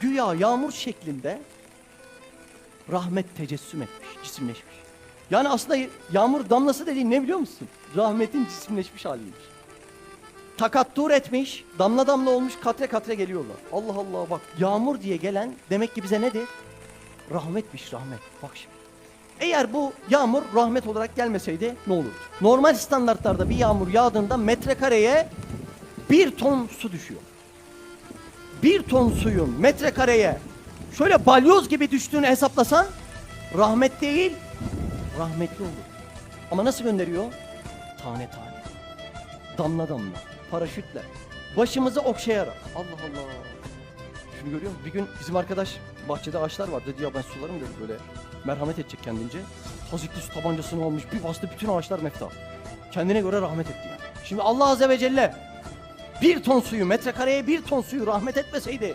güya yağmur şeklinde rahmet tecessüm etmiş, cisimleşmiş. Yani aslında yağmur damlası dediğin ne biliyor musun? Rahmetin cisimleşmiş haliymiş. Takattur etmiş, damla damla olmuş, katre katre geliyorlar. Allah Allah bak yağmur diye gelen demek ki bize nedir? Rahmetmiş rahmet. Bak şimdi. Eğer bu yağmur rahmet olarak gelmeseydi ne olurdu? Normal standartlarda bir yağmur yağdığında metrekareye bir ton su düşüyor. Bir ton suyun metrekareye şöyle balyoz gibi düştüğünü hesaplasan rahmet değil rahmetli olur. Ama nasıl gönderiyor? Tane tane. Damla damla. Paraşütle. Başımızı okşayarak. Allah Allah. Şunu görüyor musun? Bir gün bizim arkadaş bahçede ağaçlar var. Dedi ya ben sularım dedi böyle merhamet edecek kendince. Hazikli su tabancasını almış. Bir bastı bütün ağaçlar mefta. Kendine göre rahmet etti yani. Şimdi Allah Azze ve Celle bir ton suyu, metrekareye bir ton suyu rahmet etmeseydi